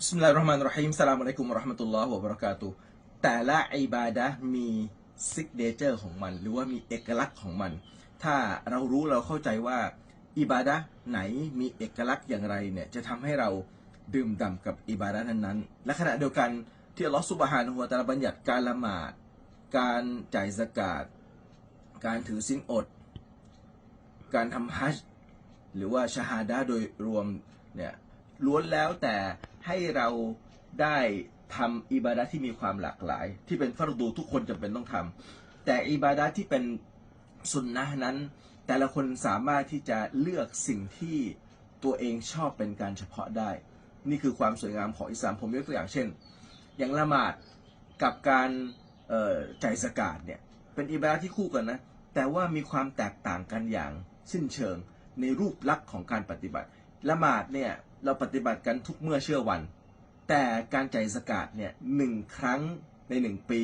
บิสมิลลาฮิรเราะห์มานิรเราะฮีมสลามอะลัยกุมวะเราะห์มะตุลลอฮ์วะบะเราะกาตุฮ์แต่ละอิบาดะห์มีซิกเนเจอร์ของมัน หรือว่ามีเอกลักษณ์ของมัน ถ้าเรารู้เราเข้าใจว่าอิบาดะห์ไหนมีเอกลักษณ์อย่างไรเนี่ยจะทำให้เราดื่มด่ำกับอิบาดะห์นั้นๆและขณะเดียวกันที่อัลลอฮฺซุบฮานะฮูวะตะอาลาบัญญัติการละหมาด การจ่ายสกาดการถือศีลอด การทำฮัจญ์หรือว่าชาฮาดะโดยรวมเนี่ย ล้วนแล้วแต่ให้เราได้ทำอิบาดะที่มีความหลากหลาย ที่เป็นฟัรดูทุกคนจำเป็นต้องทำแต่อิบาดะที่เป็นสุนนะนั้น แต่ละคนสามารถที่จะเลือกสิ่งที่ตัวเองชอบเป็นการเฉพาะได้ นี่คือความสวยงามของอิสลามผมยกตัวอย่างเช่น อย่างละหมาดกับการจ่ายสกาดเนี่ยเป็นอิบาดะที่คู่กันนะแต่ว่ามีความแตกต่างกันอย่างสิ้นเชิงในรูปลักษณ์ของการปฏิบัติ ละหมาดเนี่ย เราปฏิบัติกันทุกเมื่อเชื่อวัน แต่การจ่ายสกาดเนี่ยหนึ่งครั้งในหนึ่งปี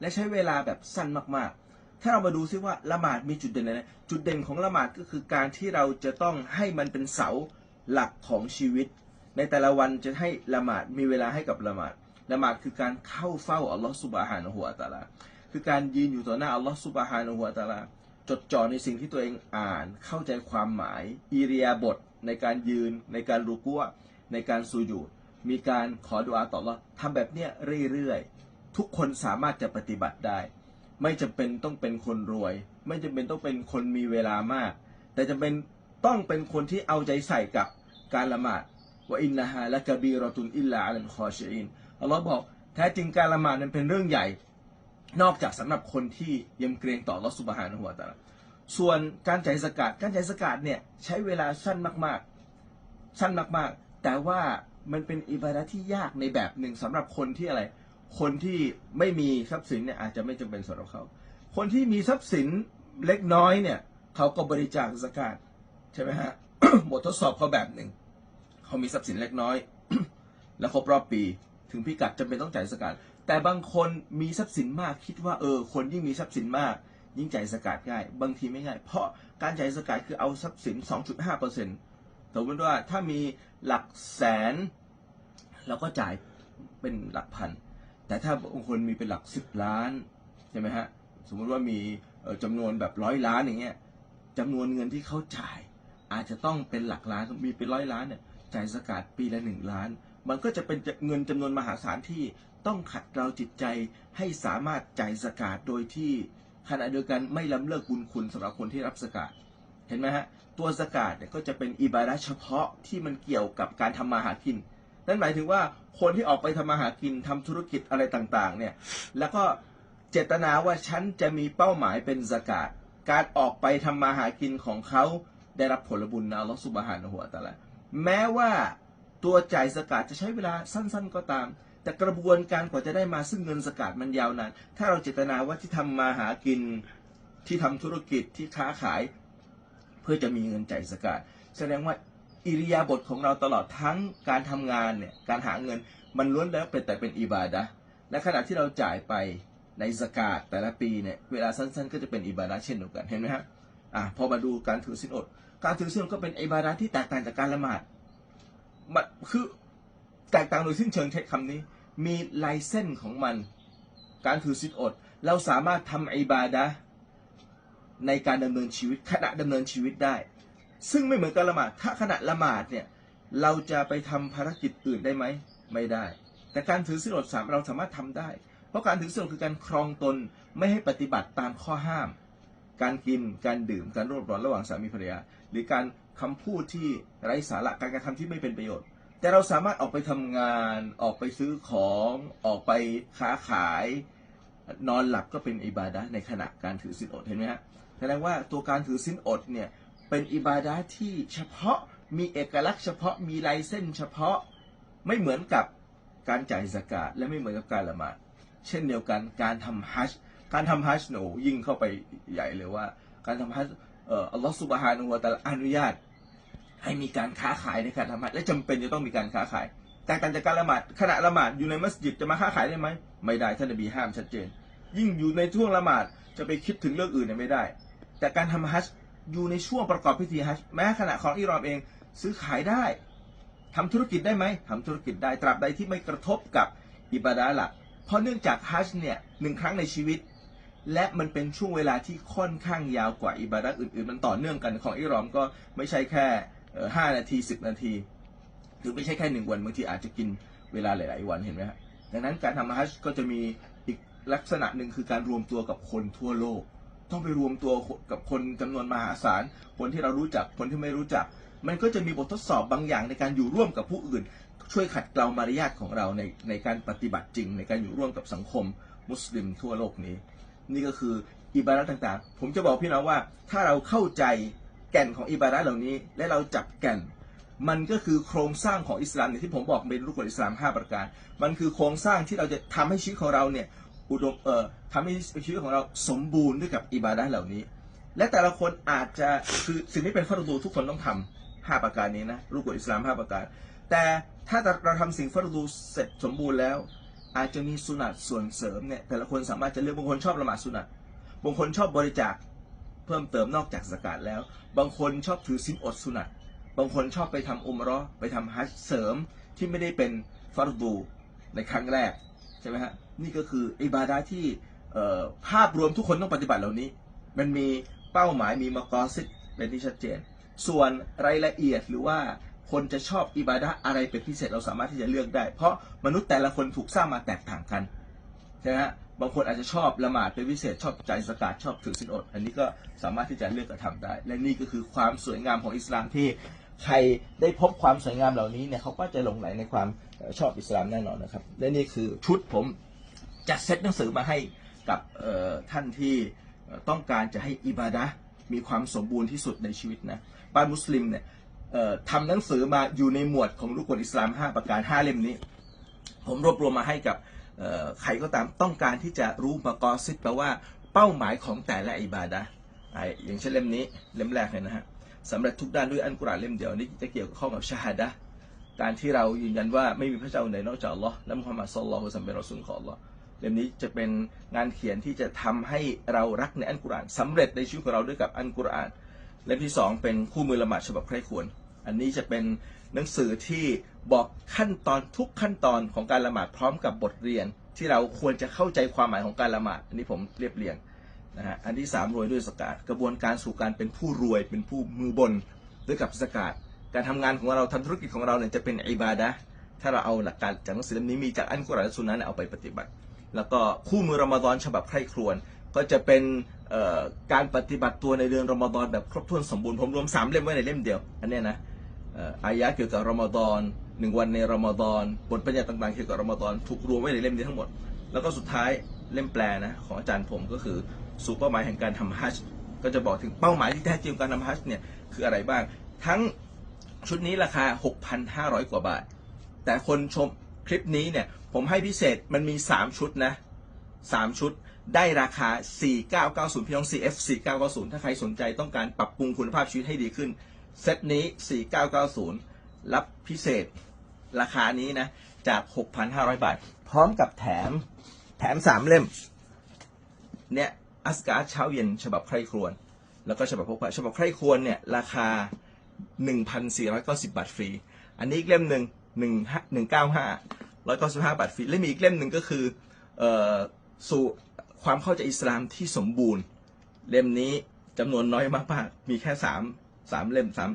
และใช้เวลาแบบสั้นมากๆ ถ้าเรามาดูซิว่าละหมาดมีจุดเด่นอะไรจุดเด่นของละหมาดก็คือการที่เราจะต้องให้มันเป็นเสาหลักของชีวิต ในแต่ละวันจะให้ละหมาดมีเวลาให้กับละหมาดละหมาดคือการเข้าเฝ้าอัลลอฮฺสุบฮานะฮูวตาลาคือการยืนอยู่ต่อหน้าอัลลอฮฺสุบฮานะฮูวตาลาจดจ่อในสิ่งที่ตัวเองอ่านเข้าใจความหมายอิริยาบถ ในการยืน ในการรูกัวในการสูญูดมีการขอดุอาต่อ Allah ทำแบบเนี้ยเรื่อยๆ ทุกคนสามารถจะปฏิบัติได้ ไม่จำเป็นต้องเป็นคนรวย ไม่จำเป็นต้องเป็นคนมีเวลามาก แต่จำเป็นต้องเป็นคนที่เอาใจใส่กับการละหมาดว่าอินนาฮาละกะบีรอตุนอิลลาอัลคอชอินอัลลอฮ์บอกแท้จริงการละหมาดนั้นเป็นเรื่องใหญ่ นอกจากสำหรับคนที่ยำเกรงต่อลอสุบฮานะฮูวตาลา ส่วนการจ่ายสกาดการจ่ายสกาดเนี่ยใช้เวลาสั้นมากๆ สั้นมากๆ แต่ว่ามันเป็นอิบาดะห์ที่ยากในแบบหนึ่งสำหรับคนที่อะไร คนที่ไม่มีทรัพย์สินเนี่ยอาจจะไม่จำเป็นสำหรับเขา คนที่มีทรัพย์สินเล็กน้อยเนี่ยเขาก็บริจาคสกาดใช่ไหมฮะบททดสอบเขาแบบหนึ่งเขามีทรัพย์สินเล็กน้อย แล้วครบรอบปีถึงพิกัดจำเป็นต้องจ่ายสกาดแต่บางคนมีทรัพย์สินมากคิดว่าเออ คนยิ่งมีทรัพย์สินมาก ยิ่งจ่ายสกาดง่าย บางทีไม่ง่าย เพราะการจ่ายสกาดคือเอาทรัพย์สิน 2.5เปอร์เซ็นต์สมมติว่าถ้ามีหลักแสน เราก็จ่ายเป็นหลักพัน แต่ถ้าบางคนมีเป็นหลักสิบล้านใช่ไหมฮะ สมมติว่ามีเอ่อจำนวนแบบร้อยล้านอย่างเงี้ยจำนวนเงินที่เขาจ่าย อาจจะต้องเป็นหลักล้าน มีเป็นร้อยล้านเนี่ยจ่ายสกาดปีละหนึ่งล้าน มันก็จะเป็นเงินจำนวนมหาศาลที่ต้องขัดเกลาจิตใจให้สามารถจ่ายสกาดโดยที่ ขณะเดียวกันไม่ล้ำเลิกบุญคุณสำหรับคนที่รับสกาดเห็นไหมฮะตัวสกาดเนี่ยก็จะเป็นอิบาดะเฉพาะที่มันเกี่ยวกับการทำมาหากิน นั่นหมายถึงว่าคนที่ออกไปทำมาหากินทำธุรกิจอะไรต่างๆเนี่ยแล้วก็เจตนาว่าฉันจะมีเป้าหมายเป็นสกาดการออกไปทำมาหากินของเขาได้รับผลบุญนะลอสุบฮานะฮูวะตะอาลาแม้ว่าตัวจ่ายสกาดจะใช้เวลาสั้น ๆ ก็ตาม แต่กระบวนการกว่าจะได้มาซึ่งเงินสกาดมันยาวนาน ถ้าเราเจตนาว่าที่ทำมาหากิน ที่ทำธุรกิจที่ค้าขาย เพื่อจะมีเงินจ่ายสกาดแสดงว่าอิริยาบถของเราตลอดทั้งการทำงานเนี่ย การหาเงินมันล้วนแล้วเป็นแต่เป็นอิบาดะและขณะที่เราจ่ายไปในสกาดแต่ละปีเนี่ย เวลาสั้นๆ ก็จะเป็นอิบาดะเช่นเดียวกัน เห็นไหมฮะอะพอมาดูการถือศีลอด การถือศีลอดก็เป็นอิบาดะที่แตกต่างจากการละหมาดมันคือ แตกต่างโดยสิ้นเชิงใช้คำนี้ มีลายเส้นของมัน การถือศีลอด เราสามารถทำอิบาดะในการดำเนินชีวิตขณะดำเนินชีวิตได้ ซึ่งไม่เหมือนกับละหมาด ถ้าขณะละหมาดเนี่ยเราจะไปทำภารกิจอื่นได้ไหม ไม่ได้ แต่การถือศีลอดสามเราสามารถทำได้ เพราะการถือศีลอดคือการครองตนไม่ให้ปฏิบัติตามข้อห้าม การกินการดื่มการร่วมร้อนระหว่างสามีภรรยาหรือการคำพูดที่ไร้สาระการกระทำที่ไม่เป็นประโยชน์ แต่เราสามารถออกไปทำงาน ออกไปซื้อของออกไปค้าขาย นอนหลับก็เป็นอิบาดะในขณะการถือศีลอดเห็นไหมฮะแสดงว่าตัวการถือศีลอดเนี่ยเป็นอิบาดะที่เฉพาะมีเอกลักษณ์เฉพาะมีลายเส้นเฉพาะไม่เหมือนกับการจ่ายสกาดและไม่เหมือนกับการละหมาดเช่นเดียวกันการทำฮัจการทำฮัจญ์หนยิ่งเข้าไปใหญ่เลยว่า การทำฮัจเอ่ออัลลอฮฺสุบฮานะฮูวะตะลาอนุญาต ให้มีการค้าขายในการทำฮัจญ์และจำเป็นจะต้องมีการค้าขาย แต่การจากการละหมาดขณะละหมาดอยู่ในมัสยิดจะมาค้าขายได้ไหมไม่ได้ท่านนบีห้ามชัดเจน ยิ่งอยู่ในช่วงละหมาดจะไปคิดถึงเรื่องอื่นเนี่ยไม่ได้ แต่การทำฮัจญ์อยู่ในช่วงประกอบพิธีฮัจญ์แม้ขณะของอิรอมเองซื้อขายได้ททำธุรกิจได้ไหมทำธุรกิจได้ตราบใดที่ไม่กระทบกับอิบาดาหลักเพราะเนื่องจากฮัจญ์เนี่ยหนึ่งครั้งในชีวิต และมันเป็นช่วงเวลาที่ค่อนข้างยาวกว่าอิบาดะอื่นๆ มันต่อเนื่องกันของอิรอมก็ไม่ใช่แค่ ห้านาทีสิบนาทีหรือไม่ใช่แค่หนึ่งวันบางทีอาจจะกินเวลาหลาย ๆ วันเห็นไหมฮะดังนั้นการทำฮัจก็จะมีอีกลักษณะหนึ่งคือการรวมตัวกับคนทั่วโลก ต้องไปรวมตัวกับคนจำนวนมหาศาลคนที่เรารู้จักคนที่ไม่รู้จัก มันก็จะมีบททดสอบบางอย่างในการอยู่ร่วมกับผู้อื่น ช่วยขัดเกลามารยาทของเราในในการปฏิบัติจริง ในการอยู่ร่วมกับสังคมมุสลิมทั่วโลกนี้ นี่ก็คืออิบาระต่าง ๆ ผมจะบอกพี่น้องว่าถ้าเราเข้าใจ แก่นของอิบาระเหล่านี้ และเราจับแก่น มันก็คือโครงสร้างของอิสลามอย่างที่ผมบอกเป็นรุกนอิสลาม 5 ประการ มันคือโครงสร้างที่เราจะทำให้ชีวิตของเราเนี่ยอุดมเอ่อทำให้ชีวิตของเราสมบูรณ์ด้วยกับอิบาระเหล่านี้ และแต่ละคนอาจจะคือสิ่งที่เป็นฟัรดูทุกคนต้องทำห้าประการนี้นะรุกนอิสลาม 5 ประการ แต่ถ้าเราทำสิ่งฟัรดูเสร็จสมบูรณ์แล้ว อาจจะมีสุนัตส่วนเสริมเนี่ยแต่ละคนสามารถจะเลือกบางคนชอบละหมาดสุนัตบางคนชอบบริจาค เพิ่มเติมนอกจากสกาดแล้ว บางคนชอบถือสินอดสุนัตบางคนชอบไปทำอุมราะห์ไปทำฮัจเสริมที่ไม่ได้เป็นฟัรดูในครั้งแรกใช่ไหมฮะนี่ก็คืออิบาดะที่ภาพรวมทุกคนต้องปฏิบัติเหล่านี้ มันมีเป้าหมายมีมากอซิดเป็นที่ชัดเจน ส่วนรายละเอียดหรือว่าคนจะชอบอิบาดะอะไรเป็นพิเศษเราสามารถที่จะเลือกได้ เพราะมนุษย์แต่ละคนถูกสร้างมาแตกต่างกันใช่ไหมฮะ บางคนอาจจะชอบละหมาดเป็นพิเศษชอบใจสกาดชอบถือสินอด อันนี้ก็สามารถที่จะเลือกกระทำได้ และนี่ก็คือความสวยงามของอิสลามที่ใครได้พบความสวยงามเหล่านี้เนี่ยเขาก็จะหลงไหลในความชอบอิสลามแน่นอนนะครับ และนี่คือชุดผมจัดเซตหนังสือมาให้กับท่านที่ต้องการจะให้อิบาดะมีความสมบูรณ์ที่สุดในชีวิตนะบ้านมุสลิมเนี่ยทำหนังสือมาอยู่ในหมวดของรุกลอิสลาม 5 ประการ 5 เล่มนี้ ผมรวบรวมมาให้กับ ใครก็ตามต้องการที่จะรู้มากอซิดแปลว่าเป้าหมายของแต่ละอิบาดะห์อ่าอย่างเช่นเล่มนี้เล่มแรกเลยนะฮะสำเร็จทุกด้านด้วยอันกุรอานเล่มเดียวนี่จะเกี่ยวข้องกับชาฮาดะการที่เรายืนยันว่าไม่มีพระเจ้าใดนอกจากอัลลอฮ์และมุฮัมมัดศ็อลลัลลอฮุอะลัยฮิวะซัลลัมเป็นรอซูลของอัลลอฮ์เล่มนี้จะเป็นงานเขียนที่จะทำให้เรารักในอันกุรอานสำเร็จในชีวิตของเราด้วยกับอันกุรอานเล่มที่สองเป็นคู่มือละหมาดฉบับใครควร อันนี้จะเป็นหนังสือที่ บอกขั้นตอนทุกขั้นตอนของการละหมาดพร้อมกับบทเรียน ที่เราควรจะเข้าใจความหมายของการละหมาดอันนี้ผมเรียบเรียงนะฮะอันที่สามรวยด้วยสกาดกระบวนการสู่การเป็นผู้รวยเป็นผู้มือบนด้วยกับสกาดการทำงานของเราทำธุรกิจของเราเนี่ยจะเป็นอิบาดะถ้าเราเอาหลักการจากหนังสือเล่มนี้มีจากอันกุรอานและสุนนะเนี่ยเอาไปปฏิบัติ แล้วก็คู่มือรอมฎอนฉบับใคร่ครวญก็จะเป็นการปฏิบัติตัวในเดือนรอมฎอนแบบครบถ้วนสมบูรณ์ผมรวมสามเล่มไว้ในเล่มเดียวอันเนี้ยนะอายะเกี่ยวกับรอมฎอน หนึ่งวันในรอมฎอนบทบัญญัติต่างๆเกี่ยวกับรอมฎอนถูกรวมไว้ในเล่มนี้ทั้งหมด แล้วก็สุดท้ายเล่มแปลนะของอาจารย์ผมก็คือสู่เป้าหมายแห่งการทำฮัจญ์ก็จะบอกถึงเป้าหมายที่แท้จริงการทำฮัจญ์เนี่ยคืออะไรบ้าง ทั้งชุดนี้ราคา 6,500 กว่าบาท แต่คนชมคลิปนี้เนี่ยผมให้พิเศษมันมี 3 ชุดนะ3 ชุดได้ราคา 4990 พี่น้อง CF 4990 ถ้าใครสนใจต้องการปรับปรุงคุณภาพชีวิตให้ดีขึ้น เซตนี้ 4990 รับพิเศษ ราคานี้นะ จาก 6,500 บาท พร้อมกับแถมแถม3เล่ม เนี่ยอัสการ์เช้าเย็นฉบับใครครวญแล้วก็ฉบับพกพาฉบับใครครวญเนี่ย ราคา 1,490 บาทฟรี อันนี้อีกเล่มหนึ่งหนึ่งหนึ่งเก้าห้าร้อยเก้าสิบาทฟรีและมีอีกเล่มหนึ่งก็คือออสู่ความเข้าใจอิสลามที่สมบูรณ์ เล่มนี้จำนวนน้อยมากๆมีแค่สามสามเล่มสาม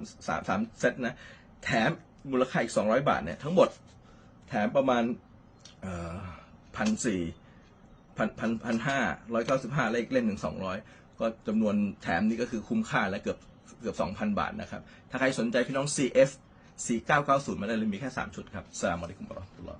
สามเซตนะ แถม มูลค่าอีกสองร้อยบาทเนี่ยทั้งหมดแถมประมาณพันสี่พันพันพันห้าร้อยเก้าสิบห้าและอีกเล่มหนึ่งสองร้อยก็จำนวนแถมนี่ก็คือคุ้มค่าและเกือบเกือบสองพันบาทนะครับ ถ้าใครสนใจพี่น้อง CF 4990 มาได้เลยมีแค่ 3 ชุดครับสลามอะลัยกุมวะราะห์มะตุลลอฮ